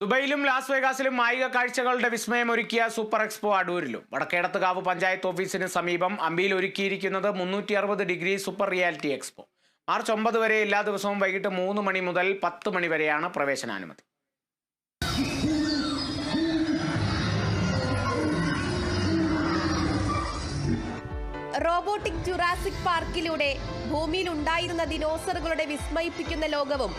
ദുബൈയിലും Las വേഗാസിലും മായിക കാഴ്ചകളുടെ വിസ്മയമൊരുക്കിയ സൂപ്പർ എക്സ്പോ അടൂരിലും. വടക്കേടത്തുകാവ് പഞ്ചായത്ത് ഓഫീസിന് സമീപം അമ്പിയിൽ ഒരുക്കിയിരിക്കുന്നത് മുന്നൂറ്റി അറുപത് degree super reality expo. March ഒമ്പത് വരെ എല്ലാ ദിവസവും വൈകിട്ട് മൂന്ന് മണി മുതൽ പത്ത് മണി വരെയാണ് പ്രവേശനാനുമതി. റോബോട്ടിക് ജുറാസിക് പാർക്കിലൂടെ ഭൂമിയിൽ ഉണ്ടായിരുന്ന ദിനോസറുകളുടെ വിസ്മയിപ്പിക്കുന്ന ലോകവും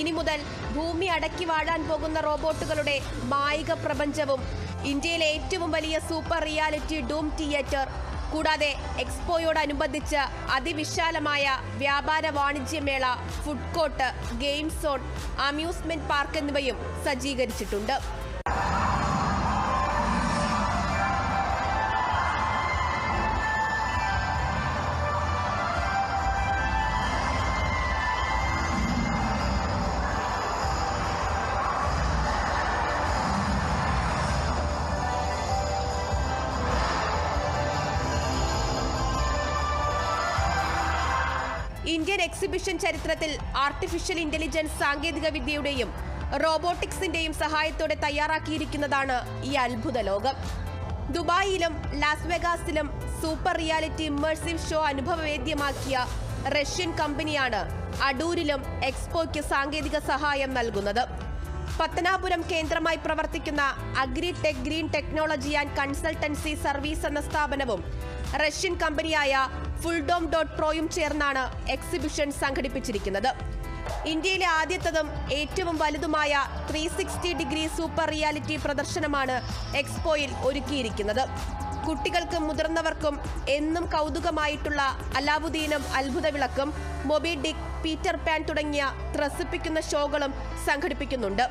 ഇനി മുതൽ ഭൂമി അടക്കി വാഴാൻ പോകുന്ന റോബോട്ടുകളുടെ മായിക പ്രപഞ്ചവും ഇന്ത്യയിലെ ഏറ്റവും വലിയ സൂപ്പർ റിയാലിറ്റി ഡൂം തിയേറ്റർ കൂടാതെ എക്സ്പോയോടനുബന്ധിച്ച് അതിവിശാലമായ വ്യാപാര വാണിജ്യമേള food court games zone amusement park എന്നിവയും സജ്ജീകരിച്ചിട്ടുണ്ട്. ഇന്ത്യൻ എക്സിബിഷൻ ചരിത്രത്തിൽ ആർട്ടിഫിഷ്യൽ ഇന്റലിജൻസ് സാങ്കേതിക വിദ്യയുടെയും റോബോട്ടിക്സിന്റെയും സഹായത്തോടെ തയ്യാറാക്കിയിരിക്കുന്നതാണ് ഈ അത്ഭുത ലോകം. ദുബായിലും ലാസ് വെഗാസിലും സൂപ്പർ റിയാലിറ്റി ഇമ്മേഴ്സീവ് ഷോ അനുഭവവേദ്യമാക്കിയ റഷ്യൻ കമ്പനിയാണ് അടൂരിലും എക്സ്പോയ്ക്ക് സാങ്കേതിക സഹായം നൽകുന്നത്. പത്തനാപുരം കേന്ദ്രമായി പ്രവർത്തിക്കുന്ന agritech green technology and consultancy service എന്ന സ്ഥാപനവും റഷ്യൻ കമ്പനിയായ ഫുൾഡോം ഡോട്ട് പ്രോയും ചേർന്നാണ് എക്സിബിഷൻ സംഘടിപ്പിച്ചിരിക്കുന്നത്. ഇന്ത്യയിലെ ആദ്യത്തതും ഏറ്റവും വലുതുമായ ത്രീ ഡിഗ്രി സൂപ്പർ റിയാലിറ്റി പ്രദർശനമാണ് എക്സ്പോയിൽ ഒരുക്കിയിരിക്കുന്നത്. കുട്ടികൾക്കും മുതിർന്നവർക്കും എന്നും കൗതുകമായിട്ടുള്ള അലാവുദ്ദീനും അത്ഭുത വിളക്കും മൊബി ഡിക് പീറ്റർ പാൻ തുടങ്ങിയ ത്രസിപ്പിക്കുന്ന ഷോകളും സംഘടിപ്പിക്കുന്നുണ്ട്.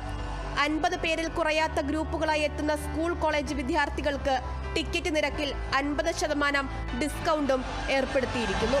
അൻപത് പേരിൽ കുറയാത്ത ഗ്രൂപ്പുകളായി എത്തുന്ന സ്കൂൾ കോളേജ് വിദ്യാർത്ഥികൾക്ക് ടിക്കറ്റ് നിരക്കിൽ അൻപത് ശതമാനം ഡിസ്കൗണ്ടും ഏർപ്പെടുത്തിയിരിക്കുന്നു.